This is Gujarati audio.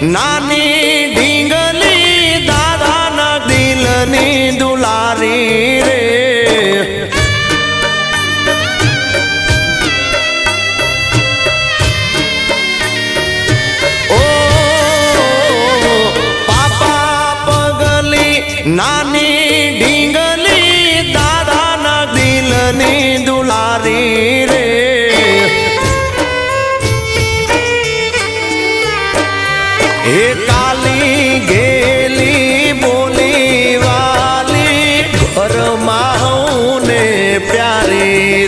નાની ડીંગલી દાદાના દિલની દુલારી રે. ઓ, પાપા પગલી નાની ડીંગલી દાદાના દિલની દુલારી રે. હે કાલી ગેલી બોલી વાલી ઘરમાં ને પ્યારી